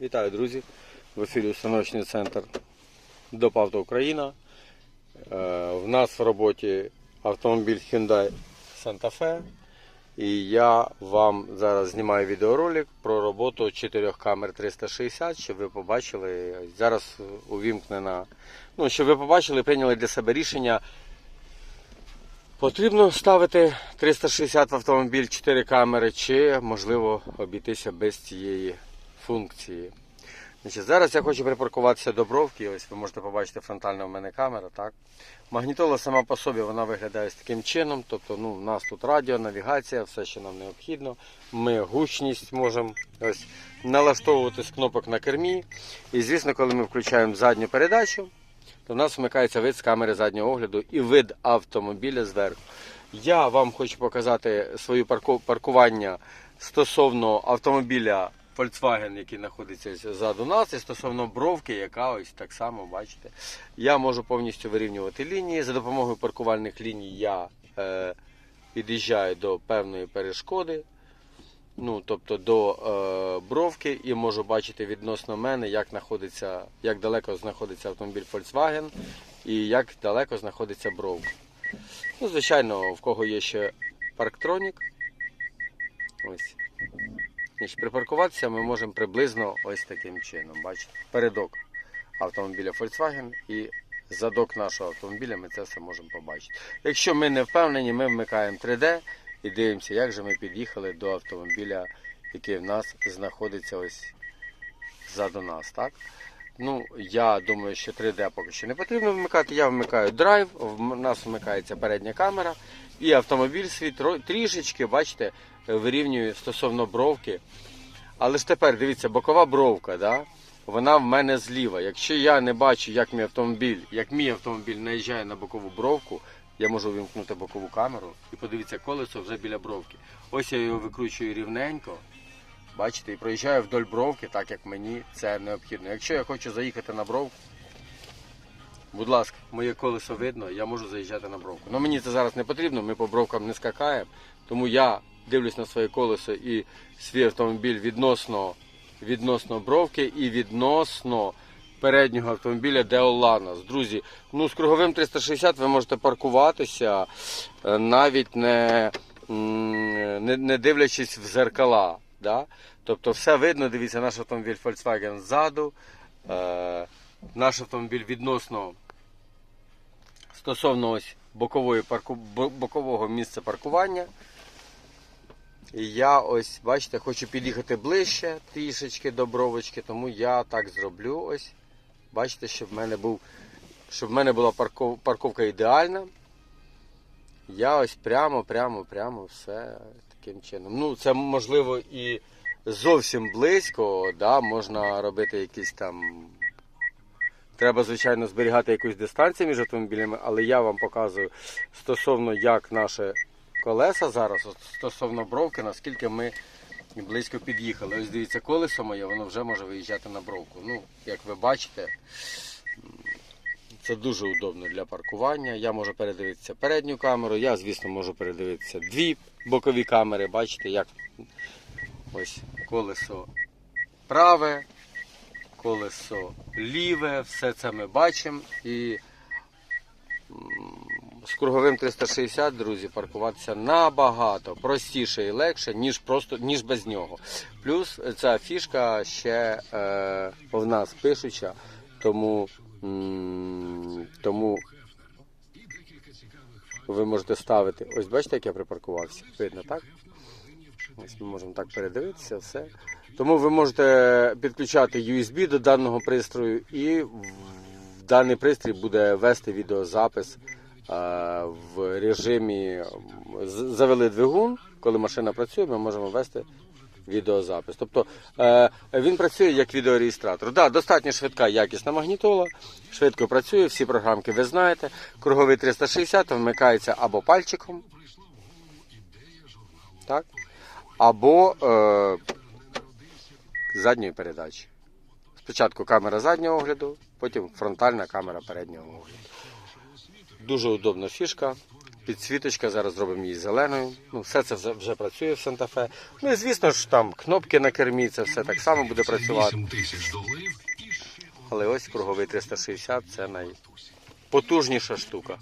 Вітаю, друзі! В ефірі установочний центр ДОПАВТО Україна. Е, В нас в роботі автомобіль Hyundai Santa Fe. І я вам зараз знімаю відеоролик про роботу чотирьох камер 360, щоб ви побачили. Зараз увімкнена. Ну, щоб ви побачили, прийняли для себе рішення. Потрібно ставити 360 в автомобіль 4 камери, чи можливо обійтися без цієї функції. Значить, зараз я хочу припаркуватися до бровки. Ось ви можете побачити фронтальна в мене камера. Так? Магнітола сама по собі вона виглядає з таким чином. Тобто ну, у нас тут радіо, навігація, все, що нам необхідно. Ми гучність можемо ось, налаштовувати з кнопок на кермі. І звісно, коли ми включаємо задню передачу, то в нас вмикається вид з камери заднього огляду і вид автомобіля зверху. Я вам хочу показати своє парку- паркування стосовно автомобіля Volkswagen, який знаходиться ззаду нас, і стосовно бровки, яка ось так само, бачите. Я можу повністю вирівнювати лінії. За допомогою паркувальних ліній я е, під'їжджаю до певної перешкоди. Ну, тобто до е, бровки і можу бачити відносно мене, як знаходиться, як далеко знаходиться автомобіль Volkswagen і як далеко знаходиться бровка. Ну, звичайно, в кого є ще парктронік. Ось. Значить, припаркуватися ми можемо приблизно ось таким чином. Бачите, передок автомобіля Volkswagen і задок нашого автомобіля ми це все можемо побачити. Якщо ми не впевнені, ми вмикаємо 3D і дивимося, як же ми під'їхали до автомобіля, який в нас знаходиться ось ззаду нас. Так? Ну, я думаю, що 3D поки що не потрібно вмикати. Я вмикаю драйв, в нас вмикається передня камера, і автомобіль свій трішечки, бачите, вирівнює стосовно бровки. Але ж тепер дивіться, бокова бровка, да? вона в мене зліва. Якщо я не бачу, як мій автомобіль, як мій автомобіль наїжджає на бокову бровку, я можу вимкнути бокову камеру і подивіться, колесо вже біля бровки. Ось я його викручую рівненько. Бачите, і проїжджаю вдоль бровки, так як мені це необхідно. Якщо я хочу заїхати на бровку, будь ласка, моє колесо видно, я можу заїжджати на бровку. Ну мені це зараз не потрібно, ми по бровкам не скакаємо. Тому я дивлюсь на своє колесо і свій автомобіль відносно, відносно бровки і відносно переднього автомобіля Деоланос. Друзі, ну з круговим 360 ви можете паркуватися е, навіть не, не, не дивлячись в зеркала. Да? Тобто все видно, дивіться, наш автомобіль Volkswagen ззаду, е, наш автомобіль відносно стосовно ось бокової парку, бокового місця паркування. І я ось, бачите, хочу під'їхати ближче трішечки до бровочки, тому я так зроблю ось. Бачите, щоб в мене був, щоб в мене була парков, парковка ідеальна. Я ось прямо, прямо, прямо все таким чином. Ну, це можливо і зовсім близько, да, можна робити якісь там. Треба, звичайно, зберігати якусь дистанцію між автомобілями, але я вам показую стосовно як наше колеса зараз, стосовно бровки, наскільки ми близько під'їхали. Ось дивіться, колесо моє, воно вже може виїжджати на бровку. Ну, як ви бачите, це дуже удобно для паркування. Я можу передивитися передню камеру, я, звісно, можу передивитися дві бокові камери. Бачите, як ось колесо праве, колесо ліве, все це ми бачимо. І з круговим 360, друзі, паркуватися набагато простіше і легше, ніж просто ніж без нього. Плюс ця фішка ще е, в нас пишуча, тому, тому ви можете ставити. Ось бачите, як я припаркувався? Видно, так? Ось ми можемо так передивитися все. Тому ви можете підключати USB до даного пристрою, і в даний пристрій буде вести відеозапис в режимі завели двигун. Коли машина працює, ми можемо вести відеозапис. Тобто е, він працює як відеореєстратор. Да, достатньо швидка якісна магнітола, швидко працює, всі програмки ви знаєте. Круговий 360 вмикається або пальчиком, так, або е, задньої передачі. Спочатку камера заднього огляду, потім фронтальна камера переднього огляду. Дуже удобна фішка. Підсвіточка, зараз зробимо її зеленою. Ну, все це вже, вже працює в Санта-Фе. Ну і звісно ж там кнопки на кермі, це все так само буде працювати. Але ось круговий 360 це найпотужніша штука.